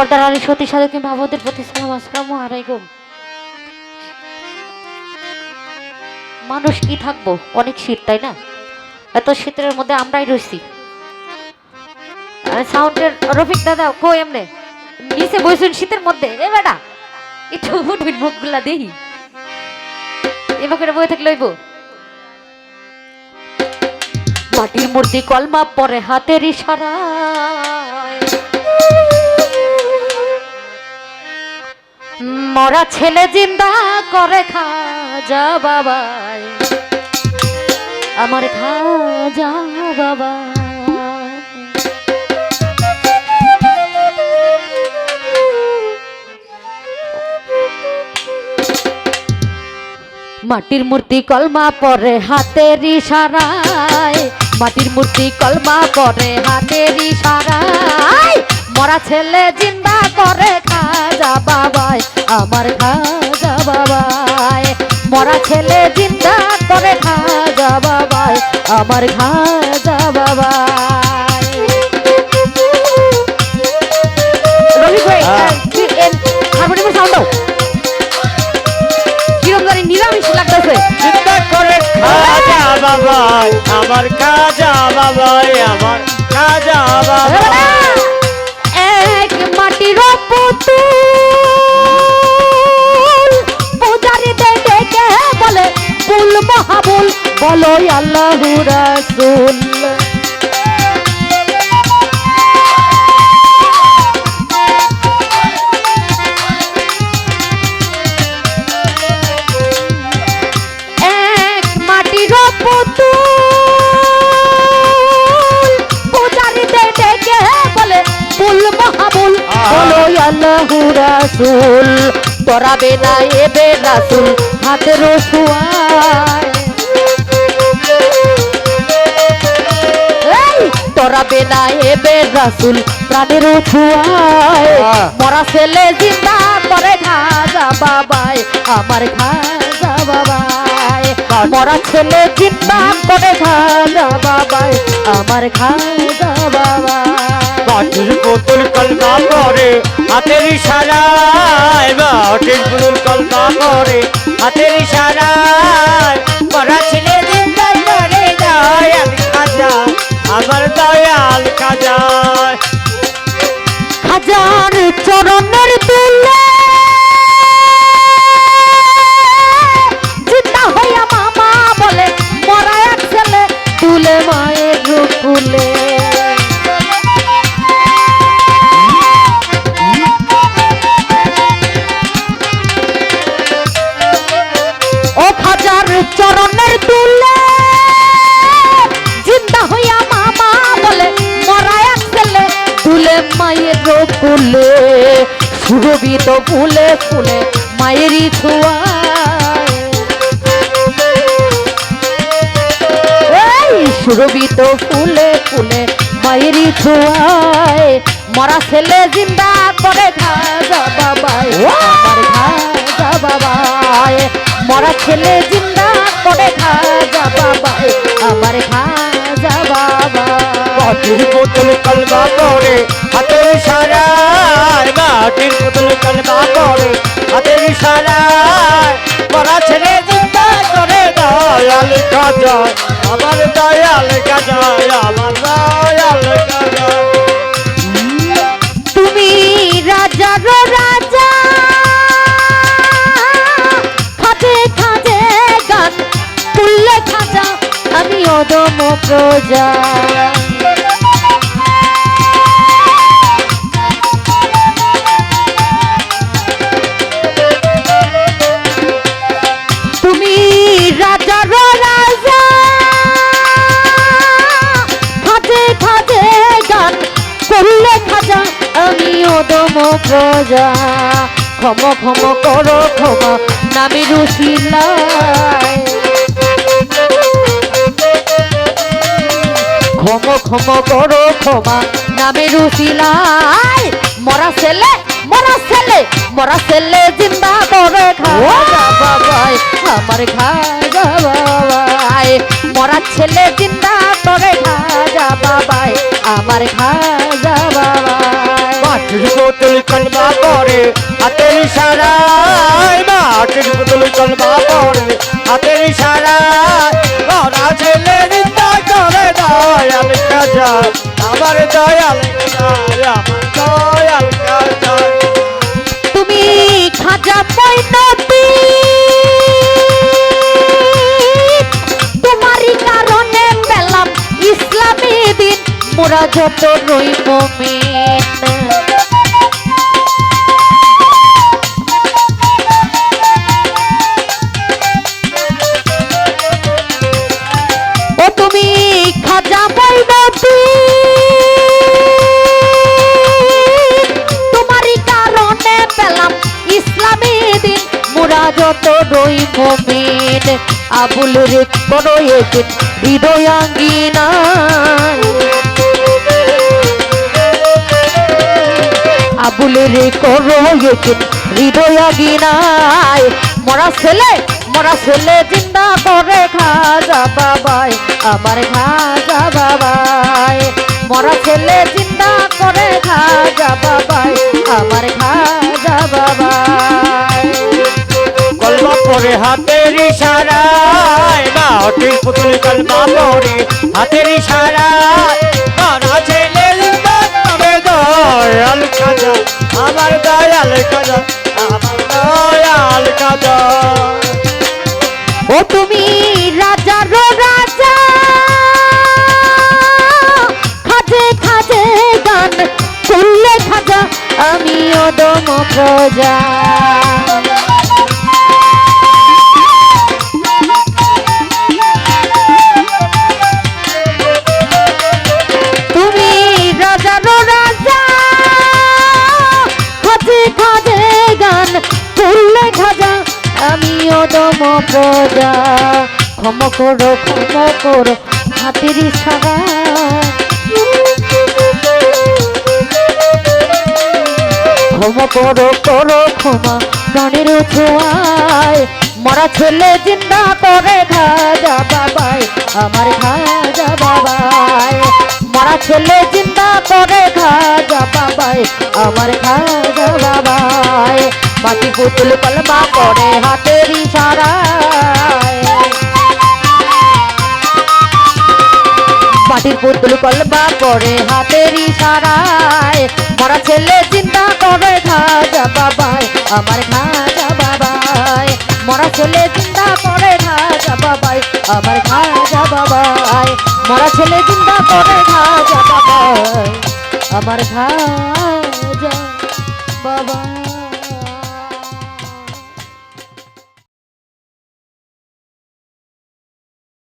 পর্দার আলী সতী সাধকী ভাবদের প্রতি সালাম, আসসালামু আলাইকুম। মানুষ কি থাকব? অনেক শীত, তাই না? এত শীতের মধ্যে আমরাই রয়েছি সাউন্ডের, রফিক দাদা কো এমনে? নিচে বসুন শীতের মধ্যে। এ বেটা, একটু উঠবিন মুখগুলা এবার বই থাকলে লইব। মাটির মূর্তি কলমা পরে হাতের ইশারায় মরা ছেলে জিন্দা করে খাজা বাবাই। আমার খাজা বাবা মাটির মূর্তি কলমা পরে হাতের ইশারায়। মাটির মূর্তি কলমা পরে হাতের ইশারায়। মরা ছেলে জিন্দা করে খাজা বাবাই আমার খাজা বাবাই। মরা ছেলে জিন্দা করে খাজা বাবাই আমার খাজা বাবাই। রবি ভাই হারমোনিয়ামের সাউন্ড দাও। কিরম জানি নিরামিষ লাগতেছে। চিন্তা করে খাজা বাবাই আমার খাজা বাবাই। বলো আল্লাহ রাসূল। এক মাটির পুতুল বলে? বুল বলো রাসূল। তোরা বেনা এবে রাসূল, হাতে রসুয়ায়। এই তোরা বেনা এবে রাসূল প্রাণের ছুয়ায় মরা ছেলে জিন্দা করে খাজা বাবাই আমার খাজা বাবাই। মরা ছেলে জিন্দা করে খাজা বাবাই আমার খাজা বাবাই। মাটির পুতুল কলকা করে হাতের ইশারায়। পুতুল কলকা করে হাতের ইশারায়। পড়া দয়াল খাজা হাজার চরণের মায়ের কুলে সুরবিত ফুলে ফুলে মায়েরই ছোঁয়ায় এই সুরবিত ফুলে ফুলে মায়েরই ছোঁয়ায়। মরা ছেলে জিন্দা করে খাজা বাবাই মরা ছেলে জিন্দা করে খাজা বাবাই আমার খাজা বাবা মাটির পুতুল কলকা করে, হাতের ইশারায় মাটির পুতুল কলকা করে, হাতের ইশারায় পড়া ছেলে চিন্তা করে দয়াল কাজা আমার দয়াল কাজা আমার দয়াল কাজা তুমি রাজার রাজা, খাজে খাজে গান, তুললে খাজা, আমি অদম প্রজা। প্রজা ক্ষম ক্ষম করো ক্ষমা নামি রুশিলায়। ক্ষম ক্ষম করো ক্ষমা নামে রুশিলায়। মরা ছেলে মরা ছেলে মরা ছেলে জিন্দা করে খাজা বাবাই আমার খাজা বাবাই। মরা ছেলে জিন্দা করে খাজা বাবাই আমার খাজা করে হাতের ইশারায় মাটির বোতল কলমা করে হাতের ইশারায় ওরা ছেলে নিন্দা দয়াল কাজা, আমার দয়াল দয়াল কাজা। তুমি খাজা পেলাম ইসলামী দিন, মোরা যত নই মমিন যত রই মমিন আবুল রে করো এদিন হৃদয়াঙ্গিনা। আবুল রে করো এদিন হৃদয়াঙ্গিনায়। মরা ছেলে মরা ছেলে জিন্দা করে খাজা বাবাই, আমার খাজা বাবাই। মরা ছেলে জিন্দা করে খাজা বাবাই, আমার খাজা কলমা পরে হাতের ইশারায় মাটির পুতুল কলমা পরে হাতের ইশারায়। মারা ছেলে তবে দয়াল খাজা, আমার দয়াল খাজা, আমার দয়াল ও তুমি রাজা, খাজে খাজে গান করলে খাজা আমি অদম প্রজা। প্রজা ক্ষম করো ক্ষম করো, হাতের ইশারা ক্ষম করো করো, ক্ষমা। প্রাণের ছোঁয়ায়, মরা ছেলে জিন্দা করে খাজা বাবাই আমার খাজা বাবাই মরা ছেলে করে খাজা বাবাই আমার খাজা বাবাই মাটি পুতুল কলমা করে হাতের ইশারায়। মাটির পুতুল কলবা করে হাতের ইশারায়। মরা ছেলে চিন্তা করে খাজা বাবাই, আমার খাজা বাবাই। মরা ছেলে চিন্তা করে খাজা বাবাই, আমার খাজা বাবাই। মরা ছেলে চিন্তা করে খাজা বাবাই, আমার খাজা বাবাই।